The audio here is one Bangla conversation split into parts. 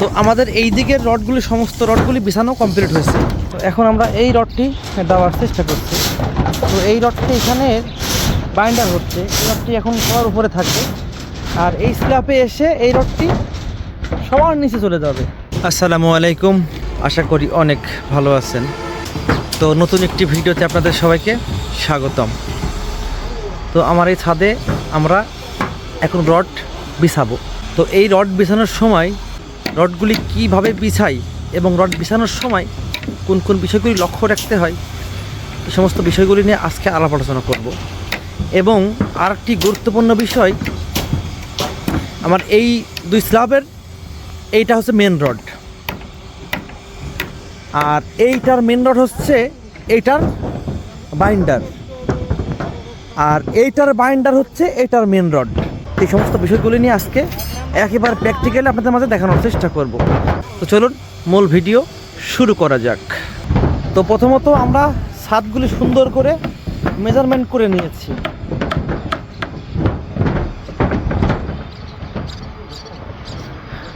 তো আমাদের এই দিকের রডগুলি, সমস্ত রডগুলি বিছানো কমপ্লিট হয়েছে। তো এখন আমরা এই রডটি দেওয়ার চেষ্টা করছি। তো এই রডটি এখানে বাইন্ডার হচ্ছে। এই রডটি এখন সবার উপরে থাকবে। আর এই স্ল্যাপে এসে এই রডটি সবার নিচে চলে যাবে। আসসালামু আলাইকুম। আশা করি অনেক ভালো আছেন। তো নতুন একটি ভিডিওতে আপনাদের সবাইকে স্বাগতম। তো আমার এই ছাদে আমরা এখন রড বিছাবো। তো এই রড বিছানোর সময় রডগুলি কীভাবে বিছাই এবং রড বিছানোর সময় কোন কোন বিষয়গুলি লক্ষ্য রাখতে হয় এই সমস্ত বিষয়গুলি নিয়ে আজকে আলাপ আলোচনা করব। এবং আর একটি গুরুত্বপূর্ণ বিষয়, আমার এই দুই স্ল্যাবের, এইটা হচ্ছে মেন রড আর এইটার মেন রড হচ্ছে এইটার বাইন্ডার আর এইটার বাইন্ডার হচ্ছে এইটার মেন রড এই সমস্ত বিষয়গুলি নিয়ে আজকে একেবারে প্র্যাকটিক্যালি আপনাদের মাঝে দেখানোর চেষ্টা করব। তো চলুন, মূল ভিডিও শুরু করা যাক। তো প্রথমত আমরা ছাদগুলি সুন্দর করে মেজারমেন্ট করে নিয়েছি।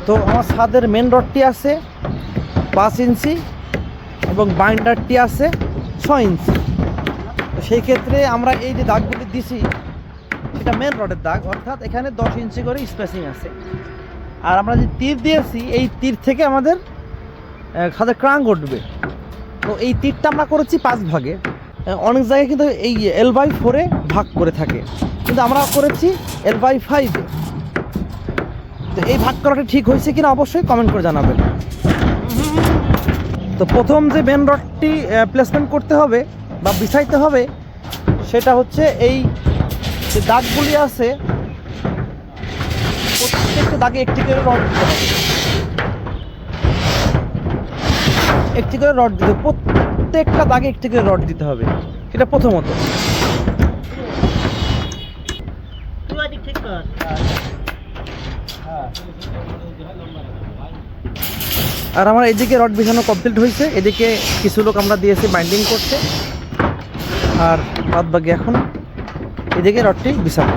তো আমার ছাদের মেন রডটি আছে, পাঁচ ইঞ্চি এবং বাইন্ডারটি আছে ছয় ইঞ্চি। সেই ক্ষেত্রে আমরা এই যে দাগগুলি দিছি সেটা মেন রডের দাগ, অর্থাৎ এখানে দশ ইঞ্চি করে স্পেসিং আছে। আর আমরা যে তীর দিয়েছি, এই তীর থেকে আমাদের খাদের ক্রাঙ্ক উঠবে। তো এই তীরটা আমরা করেছি পাঁচ ভাগে। অনেক জায়গায় কিন্তু এই এল বাই ফোরে ভাগ করে থাকে। কিন্তু আমরা করেছি এল বাই ফাইভে তো এই ভাগ করাটা ঠিক হয়েছে কিনা অবশ্যই কমেন্ট করে জানাবেন। তো প্রথম যে মেন রডটি প্লেসমেন্ট করতে হবে বা বিছাইতে হবে, সেটা হচ্ছে এই যে দাগগুলি আছে প্রত্যেকটা দাগে একটি করে রড দিতে হবে। একটি করে রড দিতে প্রত্যেকটা দাগে একটি করে রড দিতে হবে। এটা প্রথমত। আর আমার এদিকে রড বিছানো কমপ্লিট হয়েছে। এদিকে কিছু লোক আমরা দিয়েছি বাইন্ডিং করতে। আর বাদ বাকি এখন এদিকে রডটি বিছানো।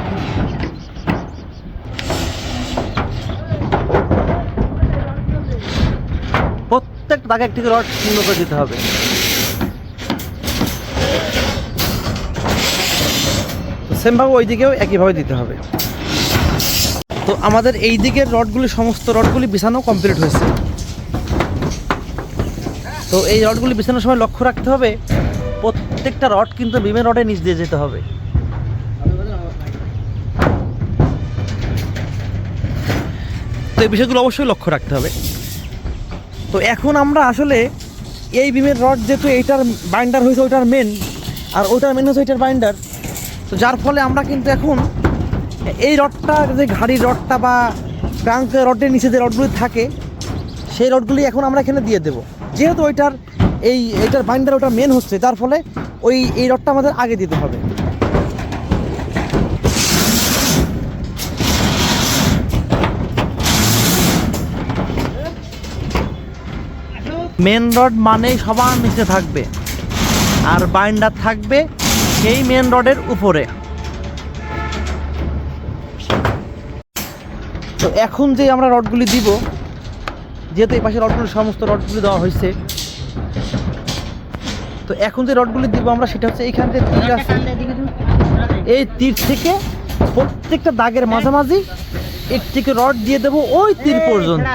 প্রত্যেক দাগে একটি রড সুন্দর করে দিতে হবে। সেমভাবে ওই দিকেও একইভাবে দিতে হবে। তো আমাদের এই দিকের রডগুলি, সমস্ত রডগুলি বিছানো কমপ্লিট হয়েছে। তো এই রডগুলি বিছানোর সময় লক্ষ্য রাখতে হবে, প্রত্যেকটা রড কিন্তু বিমের রডের নিচ দিয়ে যেতে হবে। এই বিষয়গুলো অবশ্যই লক্ষ্য রাখতে হবে। তো এখন আমরা আসলে এই বিমের রড যেহেতু এইটার বাইন্ডার হয়েছে, ওইটার মেন আর ওইটার মেন হচ্ছে ওইটার বাইন্ডার তো যার ফলে আমরা কিন্তু এখন এই রডটা, যে ঘাড়ির রডটা বা ট্রাঙ্ক রডের নিচে যে রডগুলি থাকে, সেই রডগুলি এখন আমরা এখানে দিয়ে দেবো। যেহেতু ওইটার এই, এইটার বাইন্ডার ওটা মেন হচ্ছে, যার ফলে ওই, এই রডটা আমাদের আগে দিতে হবে। মেন রড মানেই সবার নিচে থাকবে। আর বাইন্ডার থাকবে সেই মেন রডের উপরে। তো এখন যে আমরা রডগুলি দিব যেহেতু এই পাশে রডগুলি সমস্ত রডগুলি দেওয়া হয়েছে তো এখন যে রডগুলি দিব আমরা সেটা হচ্ছে এইখান থেকে তীর আছে। এই তীর থেকে প্রত্যেকটা দাগের মাঝামাঝি একটিকে রড দিয়ে দেবো ওই তীর পর্যন্ত।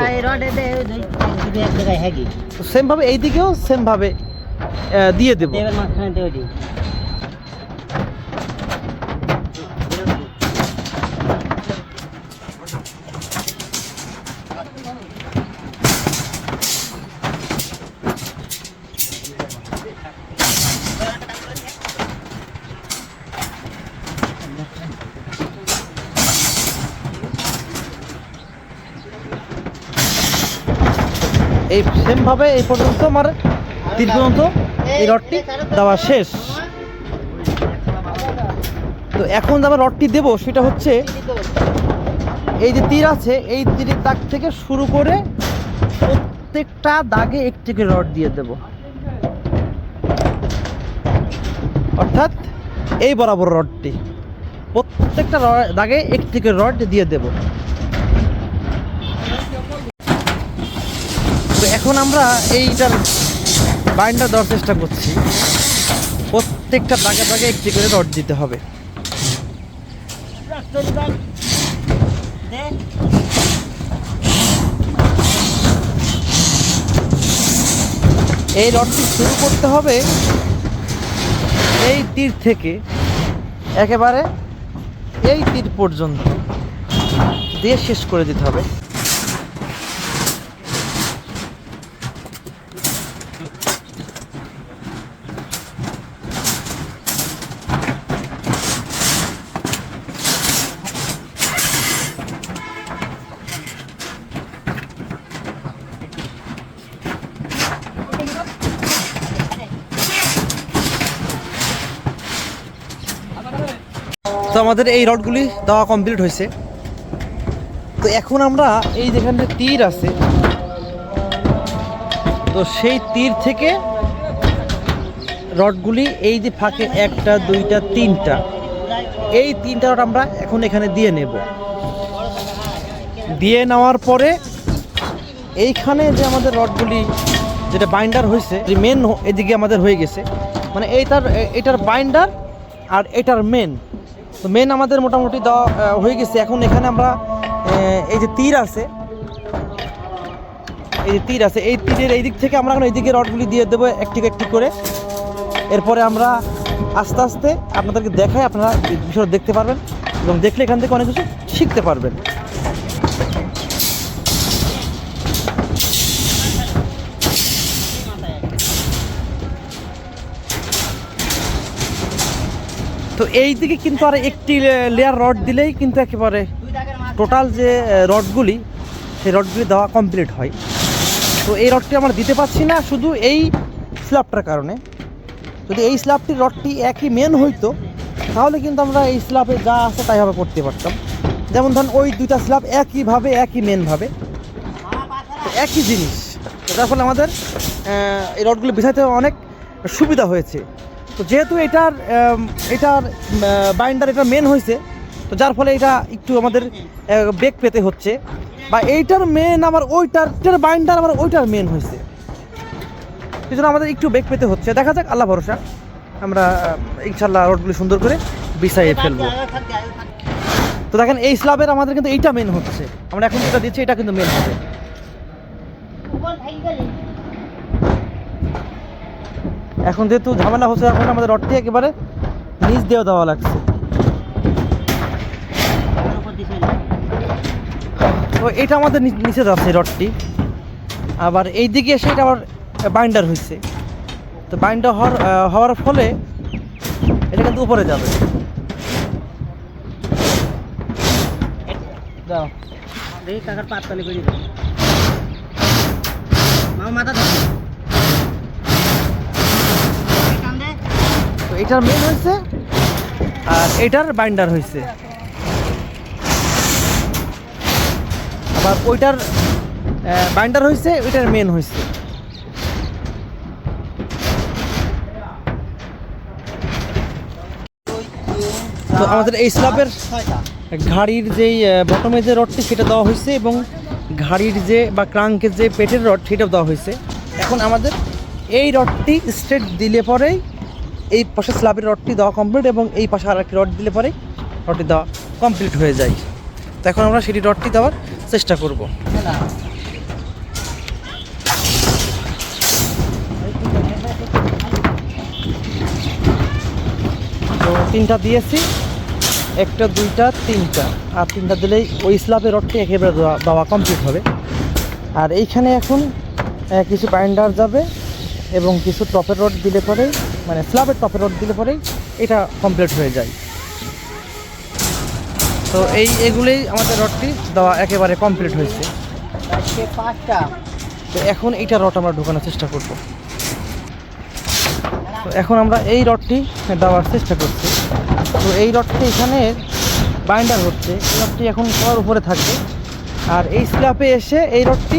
সেমভাবে এইদিকেও সেম সেমভাবে দিয়ে দেবো। এই সেমভাবে এই পর্যন্ত আমার তীর পর্যন্ত এই রডটি দেওয়া শেষ। তো এখন আমরা রডটি দেবো, সেটা হচ্ছে এই যে তীর আছে, এই তীরের দাগ থেকে শুরু করে প্রত্যেকটা দাগে একটি করে রড দিয়ে দেব। অর্থাৎ এই বরাবর রডটি, প্রত্যেকটা দাগে একটি করে রড দিয়ে দেব। এখন আমরা এইটার বাইন্ডার দেওয়ার চেষ্টা করছি। প্রত্যেকটা দাগে দাগে একটি করে রড দিতে হবে। এই রডটি শুরু করতে হবে এই তীর থেকে। একেবারে এই তীর পর্যন্ত। দিয়ে শেষ করে দিতে হবে। তো আমাদের এই রডগুলি দেওয়া কমপ্লিট হয়েছে। তো এখন আমরা এই যেখানে তীর আছে, তো সেই তীর থেকে রডগুলি এই যে ফাঁকে একটা, দুইটা, তিনটা, এই তিনটা রড আমরা এখন এখানে দিয়ে নেব। দিয়ে নেওয়ার পরে এইখানে যে আমাদের রডগুলি যেটা বাইন্ডার হয়েছে, যে মেন এদিকে আমাদের হয়ে গেছে মানে এইটার এটার বাইন্ডার আর এটার মেন তো মেন আমাদের মোটামুটি দেওয়া হয়ে গেছে। এখন এখানে আমরা এই যে তীর আছে, এই যে তীর আছে, এই তীরের এই দিক থেকে আমরা এখন এই দিকে রডগুলি দিয়ে দেবো একটি একটি করে। এরপরে আমরা আস্তে আস্তে আপনাদেরকে দেখাই, আপনারা বিষয়টা দেখতে পারবেন এবং দেখলে এখান থেকে অনেক কিছু শিখতে পারবেন। তো এই দিকে কিন্তু আর একটি লেয়ার রড দিলেই কিন্তু একেবারে টোটাল যে রডগুলি সেই রডগুলি দেওয়া কমপ্লিট হয়। তো এই রডটি আমরা দিতে পারছি না, শুধু এই স্ল্যাবটার কারণে। যদি এই স্ল্যাবটির রডটি একই মেন হইতো, তাহলে কিন্তু আমরা এই স্ল্যাবে যা আছে তাই ভাবে করতে পারতাম। যেমন ধরুন, ওই দুইটা স্ল্যাব একইভাবে একই মেনভাবে একই জিনিস। যার ফলে আমাদের এই রডগুলো বিছাইতে অনেক সুবিধা হয়েছে। তো যেহেতু এটার এটার বাইন্ডার এটা মেন হয়েছে তো যার ফলে এটা একটু আমাদের বেগ পেতে হচ্ছে। বা এইটার মেন আমার ওইটার বাইন্ডার আমার ওইটার মেন হয়েছে সেই জন্য আমাদের একটু বেগ পেতে হচ্ছে। দেখা যাক আল্লাহ ভরসা। আমরা ইনশাল্লাহ রোডগুলি সুন্দর করে বিছাইয়ে ফেলব। তো দেখেন এই স্ল্যাবের আমাদের কিন্তু এইটা মেন হচ্ছে। আমরা এখন যেটা দিচ্ছি এটা কিন্তু মেন হবে। এখন যেহেতু ঝামেলা হচ্ছে, এখন আমাদের রডটি একেবারে নিচ দিয়ে দেওয়া লাগছে। তো এটা আমাদের নিচে যাচ্ছে রডটি। আবার এই দিকে এসে এটা আবার বাইন্ডার হয়েছে তো বাইন্ডার হওয়ার হওয়ার ফলে এটা কিন্তু উপরে যাবে। দাও। দেখি কাকার পাত তালি করে মামা, মাথা ধর। এটার মেন হয়েছে আর এটার বাইন্ডার হয়েছে আবার ওইটার বাইন্ডার হয়েছে ওইটার মেন হয়েছে তো আমাদের এই স্ল্যাবের ঘাড়ির যেই বটমে যে রডটি সেটা দেওয়া হয়েছে এবং ঘাড়ির যে বা ক্রাঙ্কের যে পেটের রড সেটাও দেওয়া হয়েছে এখন আমাদের এই রডটি স্ট্রেট দিলে পরেই এই পাশে স্ল্যাবের রডটি দেওয়া কমপ্লিট এবং এই পাশে আর একটি রড দিলে পরে রডটি দেওয়া কমপ্লিট হয়ে যায়। তো এখন আমরা সেটি রডটি দেওয়ার চেষ্টা করব। তো তিনটা দিয়েছি, একটা, দুইটা, তিনটা। আর তিনটা দিলেই ওই স্ল্যাবের রডটি একেবারে দেওয়া কমপ্লিট হবে। আর এইখানে এখন কিছু বাইন্ডার যাবে এবং কিছু টপের রড দিলে পরেই মানে স্ল্যাবের টপের রড দিলে পরেই এটা কমপ্লিট হয়ে যায়। তো এই এগুলোই আমাদের রডটি দেওয়া একেবারে কমপ্লিট হয়েছে। তো এখন এইটা রড আমরা ঢোকানোর চেষ্টা করব। তো এখন আমরা এই রডটি দেওয়ার চেষ্টা করছি। তো এই রডটি এখানে বাইন্ডার হচ্ছে। এই রডটি এখন সবার উপরে থাকবে। আর এই স্ল্যাপে এসে এই রডটি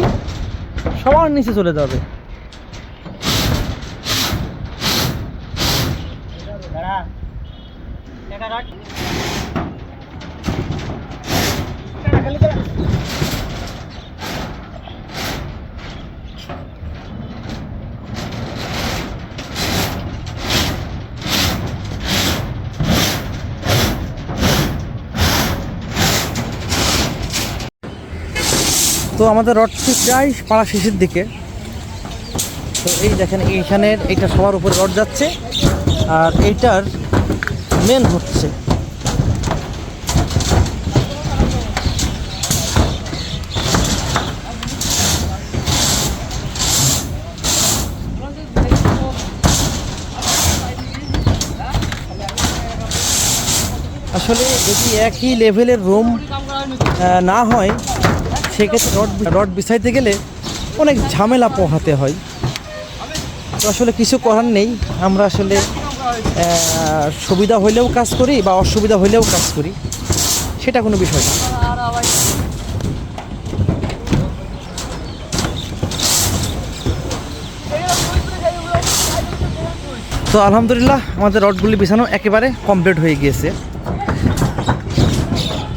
সবার নিচে চলে যাবে। তো আমাদের রডটি প্রায় পাড়া শেষের দিকে। তো এই দেখেন এইখানের এইটা সবার উপরে রড যাচ্ছে। আর এইটার মেন হচ্ছে। আসলে যদি একই লেভেলের রুম না হয় সেক্ষেত্রে রড রড বিছাইতে গেলে অনেক ঝামেলা পোহাতে হয়। তো আসলে কিছু করার নেই। আমরা আসলে সুবিধা হইলেও কাজ করি বা অসুবিধা হইলেও কাজ করি। সেটা কোনো বিষয় না। তো আলহামদুলিল্লাহ আমাদের রডগুলি বিছানো একেবারে কমপ্লিট হয়ে গিয়েছে।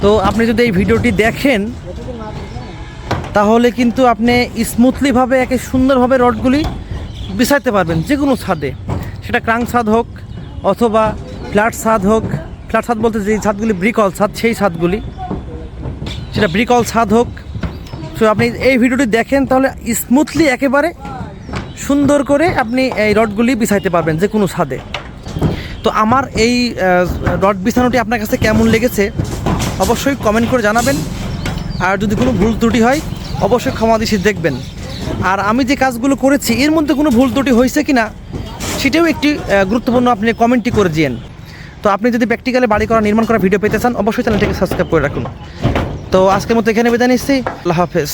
তো আপনি যদি এই ভিডিওটি দেখেন তাহলে কিন্তু আপনি স্মুথলিভাবে একে সুন্দরভাবে রডগুলি বিছাইতে পারবেন যে কোনো ছাদে। সেটা ক্রাং ছাদ হোক অথবা ফ্ল্যাট ছাদ হোক, ফ্ল্যাট ছাদ বলতে যে ছাদগুলি ব্রিকল ছাদ, সেই ছাদগুলি। সেটা ব্রিকল ছাদ হোক। তো আপনি এই ভিডিওটি দেখেন, তাহলে স্মুথলি একেবারে সুন্দর করে আপনি এই রডগুলি বিছাইতে পারবেন যে কোনো ছাদে। তো আমার এই রড বিছানোটি আপনার কাছে কেমন লেগেছে, অবশ্যই কমেন্ট করে জানাবেন। আর যদি কোনো ভুল ত্রুটি হয় অবশ্যই ক্ষমা দিশি দেখবেন। আর আমি যে কাজগুলো করেছি, এর মধ্যে কোনো ভুল ত্রুটি হয়েছে কি না, সেটাও একটি গুরুত্বপূর্ণ আপনি কমেন্টটি করে দিয়েন। তো আপনি যদি প্র্যাকটিক্যালে বাড়ি করা, নির্মাণ করা ভিডিও পেতে চান, অবশ্যই চ্যানেলটিকে সাবস্ক্রাইব করে রাখুন। তো আজকের মতো এখানে বিদায় নিচ্ছি। আল্লাহ হাফেজ।